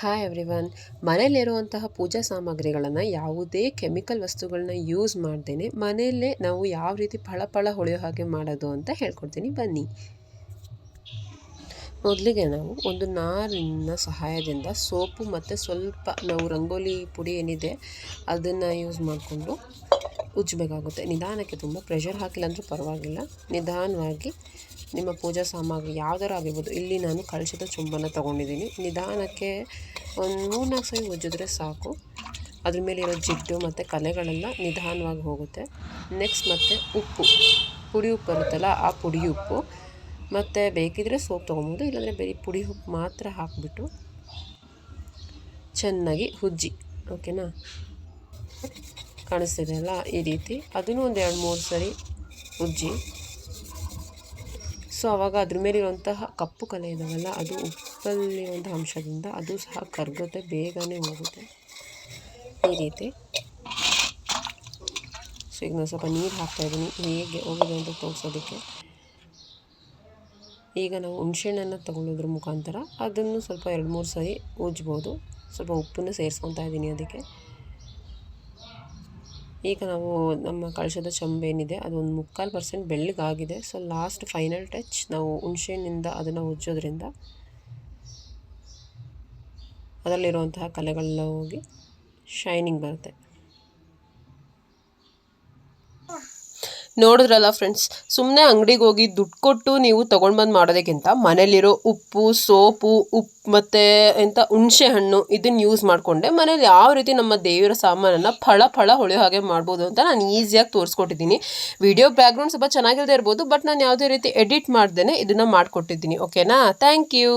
Hi everyone ಮನೆಯಲ್ಲಿರುವಂತಹ ಪೂಜಾ ಸಾಮಗ್ರಿಗಳನ್ನು ಯಾವುದೇ chemical ವಸ್ತುಗಳನ್ನ ಯೂಸ್ ಮಾಡ್ದೇನೆ ಮನೆಯಲ್ಲೇ ನಾವು ಯಾವ ರೀತಿ ಫಳ ಫಳ ಹೊಳೆಯೋ ಹಾಗೆ ಮಾಡೋದು ಅಂತ ಹೇಳ್ಕೊಡ್ತೀನಿ. ಬನ್ನಿ. ಮೊದಲಿಗೆ ನಾವು ಒಂದು ನಾರಿನ ಸಹಾಯದಿಂದ ಸೋಪು ಮತ್ತು ಸ್ವಲ್ಪ ನಾವು ರಂಗೋಲಿ ಪುಡಿ ಏನಿದೆ ಅದನ್ನು ಯೂಸ್ ಮಾಡಿಕೊಂಡು ಉಜ್ಜಬೇಕಾಗುತ್ತೆ. ನಿಧಾನಕ್ಕೆ ತುಂಬ ಪ್ರೆಷರ್ ಹಾಕಿಲ್ಲ ಅಂದರೂ ಪರವಾಗಿಲ್ಲ. ನಿಧಾನವಾಗಿ ನಿಮ್ಮ ಪೂಜಾ ಸಾಮಗ್ರಿ ಯಾವ್ದಾರು ಆಗಿರ್ಬೋದು. ಇಲ್ಲಿ ನಾನು ಕಳಶದ ಚುಂಬನ ತೊಗೊಂಡಿದ್ದೀನಿ. ನಿಧಾನಕ್ಕೆ ಒಂದು ಮೂರ್ನಾಲ್ಕು ಸರಿ ಉಜ್ಜಿದ್ರೆ ಸಾಕು. ಅದ್ರ ಮೇಲೆ ಇರೋ ಜಿಡ್ಡು ಮತ್ತು ಕಲೆಗಳೆಲ್ಲ ನಿಧಾನವಾಗಿ ಹೋಗುತ್ತೆ. ನೆಕ್ಸ್ಟ್ ಮತ್ತು ಉಪ್ಪು. ಪುಡಿ ಉಪ್ಪು ಬರುತ್ತಲ್ಲ, ಆ ಪುಡಿ ಉಪ್ಪು. ಮತ್ತು ಬೇಕಿದ್ರೆ ಸೋಪ್ ತೊಗೊಬೋದು, ಇಲ್ಲಾಂದರೆ ಬರೀ ಪುಡಿ ಉಪ್ಪು ಮಾತ್ರ ಹಾಕಿಬಿಟ್ಟು ಚೆನ್ನಾಗಿ ಉಜ್ಜಿ ಓಕೆನಾ ಕಾಣಿಸ್ತಿದೆ ಅಲ್ಲ ಈ ರೀತಿ. ಅದನ್ನು ಒಂದು ಎರಡು ಮೂರು ಸರಿ ಉಜ್ಜಿ ಸೊ ಆವಾಗ ಅದ್ರ ಮೇಲಿರುವಂತಹ ಕಪ್ಪು ಕಲೆ ಇದಾವಲ್ಲ, ಅದು ಉಪ್ಪಲ್ಲಿರುವಂಥ ಅಂಶದಿಂದ ಅದು ಸಹ ಕರಗುತ್ತೆ ಬೇಗನೆ ಹೋಗುತ್ತೆ. ಈ ರೀತಿ. ಸೊ ಈಗ ನಾನು ಸ್ವಲ್ಪ ನೀರು ಹಾಕ್ತಾಯಿದ್ದೀನಿ ಹೇಗೆ ಹೋಗಿದೆ ಅಂತ ತೋರಿಸೋದಕ್ಕೆ. ಈಗ ನಾವು ಹುಣ್ಸೆಹಣ್ಣನ್ನು ತಗೊಳ್ಳೋದ್ರ ಮುಖಾಂತರ ಅದನ್ನು ಸ್ವಲ್ಪ ಎರಡು ಮೂರು ಸರಿ ಉಜ್ಬೋದು ಸ್ವಲ್ಪ ಉಪ್ಪನ್ನು ಸೇರಿಸ್ಕೊತಾ ಇದ್ದೀನಿ ಅದಕ್ಕೆ. ಈಗ ನಾವು ನಮ್ಮ ಕಳಶದ ಏನಿದೆ, ಅದು ಒಂದು ಮುಕ್ಕಾಲು ಪರ್ಸೆಂಟ್ ಬೆಳ್ಳಗಾಗಿದೆ. ಸೊ ಲಾಸ್ಟ್ ಫೈನಲ್ ಟಚ್ ನಾವು ಹುಣ್ಸೆಹಣ್ಣಿಂದ ಅದನ್ನು ಉಜ್ಜೋದ್ರಿಂದ ಅದರಲ್ಲಿರುವಂತಹ ಕಲೆಗಳೆಲ್ಲ ಹೋಗಿ ಶೈನಿಂಗ್ ಬರುತ್ತೆ. ನೋಡಿದ್ರಲ್ಲ ಫ್ರೆಂಡ್ಸ್ ಸುಮ್ಮನೆ ಅಂಗಡಿಗೆ ಹೋಗಿ ದುಡ್ಡು ಕೊಟ್ಟು ನೀವು ತೊಗೊಂಡು ಬಂದು ಮಾಡೋದಕ್ಕಿಂತ ಮನೇಲಿರೋ ಉಪ್ಪು, ಸೋಪು ಉಪ್ಪು ಮತ್ತು ಎಂಥ ಹುಣಸೆ ಹಣ್ಣು ಇದನ್ನು ಯೂಸ್ ಮಾಡಿಕೊಂಡೆ. ಮನೇಲಿ ಯಾವ ರೀತಿ ನಮ್ಮ ದೇವರ ಸಾಮಾನನ್ನು ಫಳ ಫಳ ಹೊಳೆಯೋ ಹಾಗೆ ಮಾಡ್ಬೋದು ಅಂತ ನಾನು ಈಸಿಯಾಗಿ ತೋರಿಸ್ಕೊಟ್ಟಿದ್ದೀನಿ. ವಿಡಿಯೋ ಬ್ಯಾಕ್ಗ್ರೌಂಡ್ ಸ್ವಲ್ಪ ಚೆನ್ನಾಗಿಲ್ಲದೆ ಇರ್ಬೋದು ಬಟ್ ನಾನು ಯಾವುದೇ ರೀತಿ ಎಡಿಟ್ ಮಾಡ್ದೇ ಇದನ್ನು ಮಾಡಿಕೊಟ್ಟಿದ್ದೀನಿ. ಓಕೆನಾ ಥ್ಯಾಂಕ್ ಯು